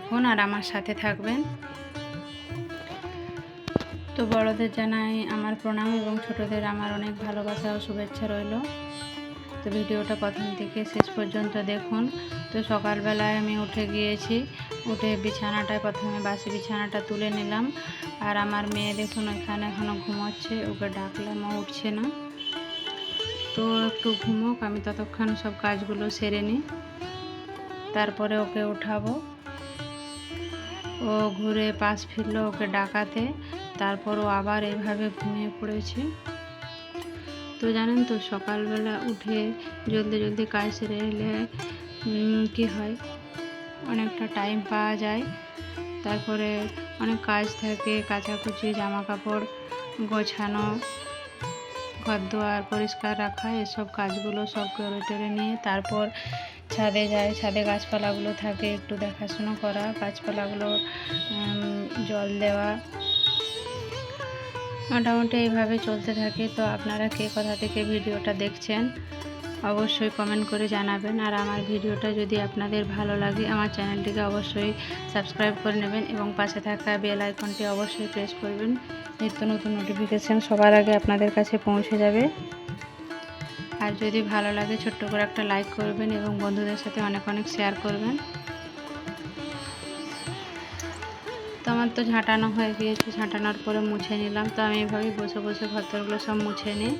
দেখুন আর আমার সাথে থাকবেন। তো বড়দের জানাই আমার প্রণাম এবং ছোটদের আমার অনেক ভালোবাসা ও শুভেচ্ছা রইল। তো ভিডিওটা প্রথম থেকে শেষ পর্যন্ত দেখুন। তো সকালবেলায় আমি উঠে গিয়েছি, উঠে বিছানাটায় প্রথমে বাসি বিছানাটা তুলে নিলাম। আর আমার মেয়ে দেখুন ওইখানে এখনও ঘুমোচ্ছে, ওকে ডাকলাম, ও উঠছে না। তো একটু ঘুমোক, আমি ততক্ষণ সব কাজগুলো সেরে নিই। তারপরে ওকে উঠাবো। ও ঘুরে পাশ ফিরল ওকে ডাকাতে। তারপর ও আবার এভাবে ঘুমিয়ে পড়েছে। তো জানেন তো, সকালবেলা উঠে জলদি জলদি কাজ সেরে এলে কী হয়? অনেকটা টাইম পাওয়া যায়। তারপরে অনেক কাজ থাকে, কাচাকুচি জামা কাপড় গোছানো ঘর দুয়ার পরিষ্কার রাখা, এসব কাজগুলো সব করে টেরে নিয়ে তারপর ছাদে যায়, ছাদে গাছপালাগুলো থাকে, একটু দেখাশুনো করা, গাছপালাগুলো জল দেওয়া। মোটামুটি এইভাবে চলতে থাকে। তো আপনারা কে কোথা থেকে ভিডিওটা দেখছেন, অবশ্যই কমেন্ট করে জানাবেন। আর আমার ভিডিওটা যদি আপনাদের ভালো লাগে, আমার চ্যানেলটিকে অবশ্যই সাবস্ক্রাইব করে নেবেন এবং পাশে থাকা বেল আইকনটি অবশ্যই প্রেস করবেন। নিত্য নতুন নোটিফিকেশান সবার আগে আপনাদের কাছে পৌঁছে যাবে। আর যদি ভালো লাগে ছোট্ট করে একটা লাইক করবেন এবং বন্ধুদের সাথে অনেক অনেক শেয়ার করবেন। তো আমার তো ঝাঁটানো হয়ে গিয়েছে, ঝাঁটানোর পরে মুছে নিলাম। তো আমি এইভাবেই বসে বসে ঘরগুলো সব মুছে নিই।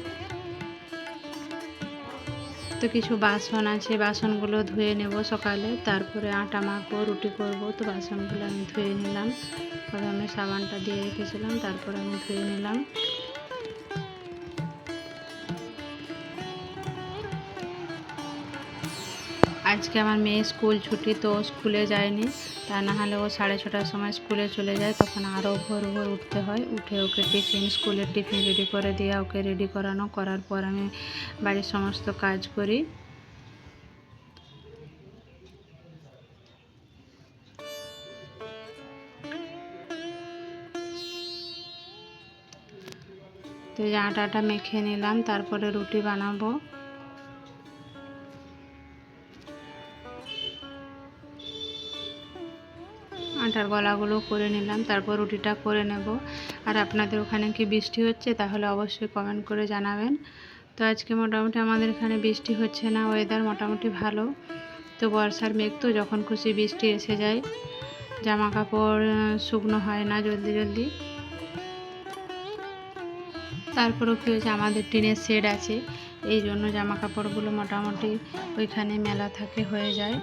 তো কিছু বাসন আছে, বাসনগুলো ধুয়ে নেব সকালে। তারপরে আটা মাখবো, রুটি করব। তো বাসনগুলো আমি ধুয়ে নিলাম। প্রথমে সাবানটা দিয়ে রেখেছিলাম, তারপরে আমি ধুয়ে নিলাম। আজকে আমার মেয়ে স্কুল ছুটি, তো স্কুলে যায়নি। তা না হলে ও সাড়ে ছটার সময় স্কুলে চলে যায়। তখন আরও ভোর ভোর উঠতে হয়। উঠে ওকে টিফিন, স্কুলের টিফিন রেডি করে দিয়ে ওকে রেডি করানো। করার পর আমি বাড়ির সমস্ত কাজ করি। তো আটাটা মেখে নিলাম। তারপরে রুটি বানাবো। আটার গলাগুলো করে নিলাম, তারপর রুটিটা করে নেব। আর আপনাদের ওখানে কি বৃষ্টি হচ্ছে তাহলে অবশ্যই কমেন্ট করে জানাবেন। তো আজকে মোটামুটি আমাদের এখানে বৃষ্টি হচ্ছে না ওয়েদার মোটামুটি ভালো। তো বর্ষার মেঘ তো যখন খুশি বৃষ্টি এসে যায়। জামা কাপড় শুকনো হয় না জলদি জলদি। তারপরেও কী হয়েছে, আমাদের টিনের শেড আছে। এই জন্য জামা কাপড়গুলো মোটামুটি ওইখানে মেলা থাকে হয়ে যায়।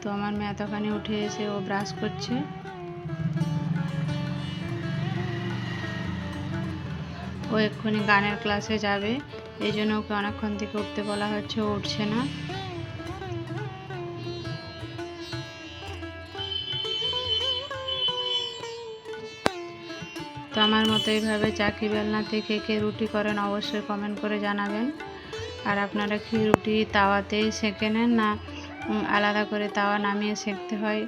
তো আমার মেয়ে এতখানি উঠে এসে ও ব্রাশ করছে। ও এক্ষুনি গানের ক্লাসে যাবে, এই জন্য ওকে অনেকক্ষণ থেকে উঠতে বলা হচ্ছে, ও উঠছে না। তো আমার মতো এইভাবে চাকি বেলনাতে কে কে রুটি করেন অবশ্যই কমেন্ট করে জানাবেন। আর আপনারা কি রুটি তাওয়াতেই সেঁকে নেন না আলাদা করে তাওয়া নামিয়ে সেঁকতে হয়,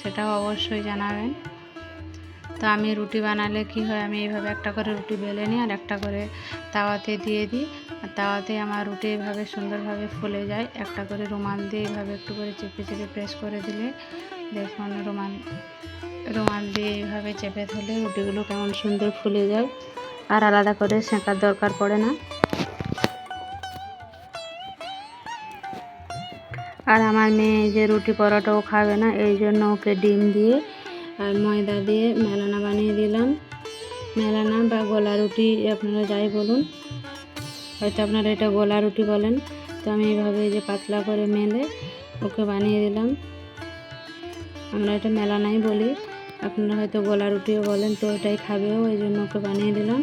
সেটাও অবশ্যই জানাবেন। তো আমি রুটি বানালে কি হয়, আমি এইভাবে একটা করে রুটি বেলে নিই আর একটা করে তাওয়াতে দিয়ে দিই। আর তাওয়াতে আমার রুটি এইভাবে সুন্দরভাবে ফুলে যায়, একটা করে রুমাল দিয়ে এইভাবে একটু করে চেপে চেপে প্রেস করে দিলে দেখুন রুমাল রুমাল দিয়ে এইভাবে চেপে ধরলে রুটিগুলো কেমন সুন্দর ফুলে যায়। আর আলাদা করে সেঁকার দরকার পড়ে না। আর আমার মেয়ে যে রুটি পরোটাও খাবে না, এই জন্য ওকে ডিম দিয়ে আর ময়দা দিয়ে মেলানা বানিয়ে দিলাম। মেলানা বা গোলা রুটি, আপনারা যাই বলুন। হয়তো আপনারা এটা গোলা রুটি বলেন। তো আমি এইভাবে এই যে পাতলা করে মেলে ওকে বানিয়ে দিলাম। আমরা এটা মেলানাই বলি। আপনারা হয়তো গোলা রুটিও বলেন, তো ওটাই খাবেও ওই জন্য ওকে বানিয়ে দিলাম।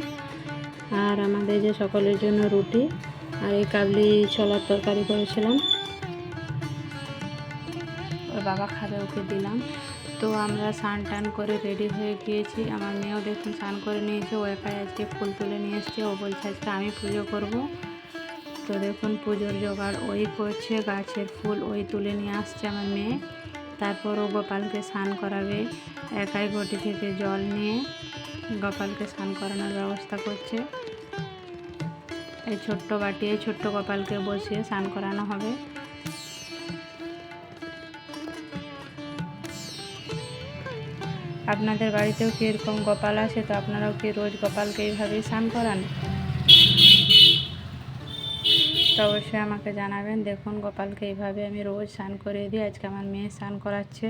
আর আমাদের যে সকলের জন্য রুটি, আর এই কাবলি ছোলার তরকারি করেছিলাম। বাবা খাবে, ওকে দিলাম। তো আমরা স্নান টান করে রেডি হয়ে গিয়েছি। আমার মেয়েও দেখুন স্নান করে নিয়েছে। ও একাই আজকে ফুল তুলে নিয়ে এসছে। ও বলছে, আজকে আমি পুজো করব। তো দেখুন পুজোর জোগাড় ওই করছে, গাছের ফুল ওই তুলে নিয়ে আসছে আমার মেয়ে। তারপর ও গোপালকে স্নান করাবে। একাই ঘটি থেকে জল নিয়ে গোপালকে স্নান করানোর ব্যবস্থা করছে। এই ছোট্ট বাটি, এই ছোট্ট গোপালকে বসিয়ে স্নান করানো হবে। আপনাদের বাড়িতেও কি এরকম গোপাল আছে তো আপনারাও কি রোজ গোপালকে এইভাবেই স্নান করান? তো অবশ্যই আমাকে জানাবেন, দেখুন গোপালকে এইভাবে আমি রোজ স্নান করিয়ে দিই, আজকে আমার মেয়ে স্নান করাচ্ছে।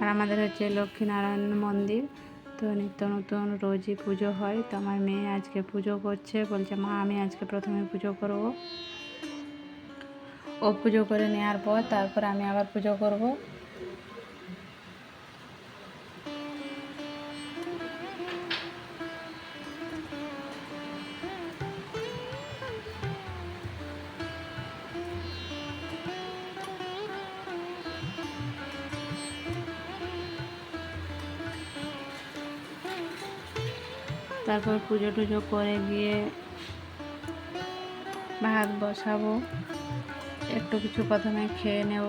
আর আমাদের হচ্ছে লক্ষ্মীনারায়ণ মন্দির। তো নিত্য নতুন রোজই পুজো হয়। তো আমার মেয়ে আজকে পুজো করছে। বলছে, মা, আমি আজকে প্রথমে পুজো করব। ও পুজো করে নেওয়ার পর তারপর আমি আবার পুজো করব। তারপর পুজো টুজো করে গিয়ে ভাত বসাবো একটু কিছু প্রথমে খেয়ে নেব।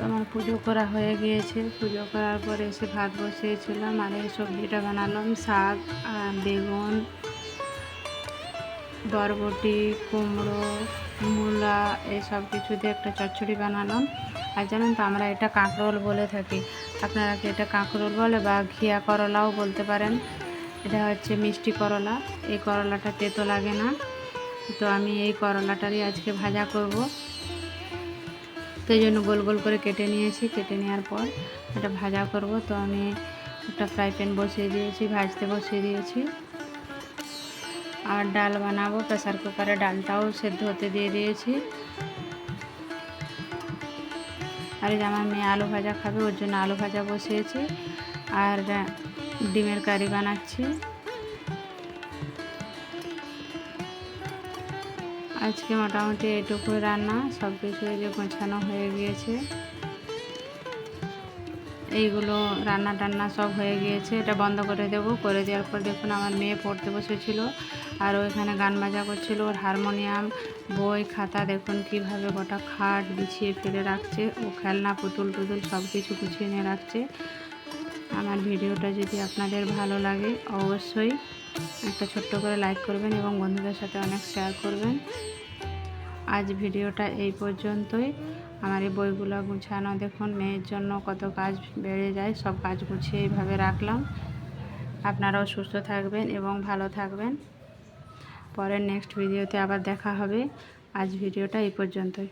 তো আমার পুজো করা হয়ে গিয়েছে। পুজো করার পরে এসে ভাত বসিয়েছিলাম, আর এই সবজিটা বানালাম, শাক বেগুন, বরবটি, কুমড়ো, মূলা এইসব কিছু দিয়ে একটা চচ্চড়ি বানালাম। আর জানেন তো আমরা এটা কাঁকরোল বলে থাকি। আপনারা কি এটা কাঁকরোল বলে বা ঘিয়া করলাও বলতে পারেন? এটা হচ্ছে মিষ্টি করলা। এই করলাটা তেতো লাগে না। তো আমি এই করলাটারই আজকে ভাজা করব। এই জন্য গোল গোল করে কেটে নিয়েছি। কেটে নেওয়ার পর এটা ভাজা করব। তো আমি একটা ফ্রাই প্যান বসিয়ে দিয়েছি, ভাজতে বসিয়ে দিয়েছি। আর ডাল বানাবো। প্রেসার কুকারে ডালটাও সেদ্ধ হতে দিয়ে দিয়েছি। আর যে আমার মেয়ে আলু ভাজা খাবে, ওর জন্য আলু ভাজা বসিয়েছি। আর ডিমের কারি বানাচ্ছি। আজকে মোটামুটি এটুকুই রান্না, সব কিছু যে গোছানো হয়ে গিয়েছে। এইগুলো রান্না টান্না সব হয়ে গিয়েছে, এটা বন্ধ করে দেব। করে দেওয়ার পর দেখুন আমার মেয়ে পড়তে বসেছিল, আর ওইখানে গান বাজা করছিল, ওর হারমোনিয়াম, বই, খাতা, দেখুন কীভাবে গোটা খাট বিছিয়ে ফেলে রাখছে, ও খেলনা, পুতুল টুতুল সব কিছু গুছিয়ে নিয়ে রাখছে। আমার ভিডিওটা যদি আপনাদের ভালো লাগে, অবশ্যই একটা ছোট্ট করে লাইক করবেন এবং বন্ধুদের সাথে অনেক শেয়ার করবেন। আজ ভিডিওটা এই পর্যন্তই। আমার এই বইগুলো গুছানো দেখুন, মেয়ের জন্য কত কাজ বেড়ে যায়, সব কাজ গুছিয়ে এইভাবে রাখলাম। আপনারাও সুস্থ থাকবেন এবং ভালো থাকবেন। পরের নেক্সট ভিডিওতে আবার দেখা হবে। আজ ভিডিওটা এই পর্যন্তই।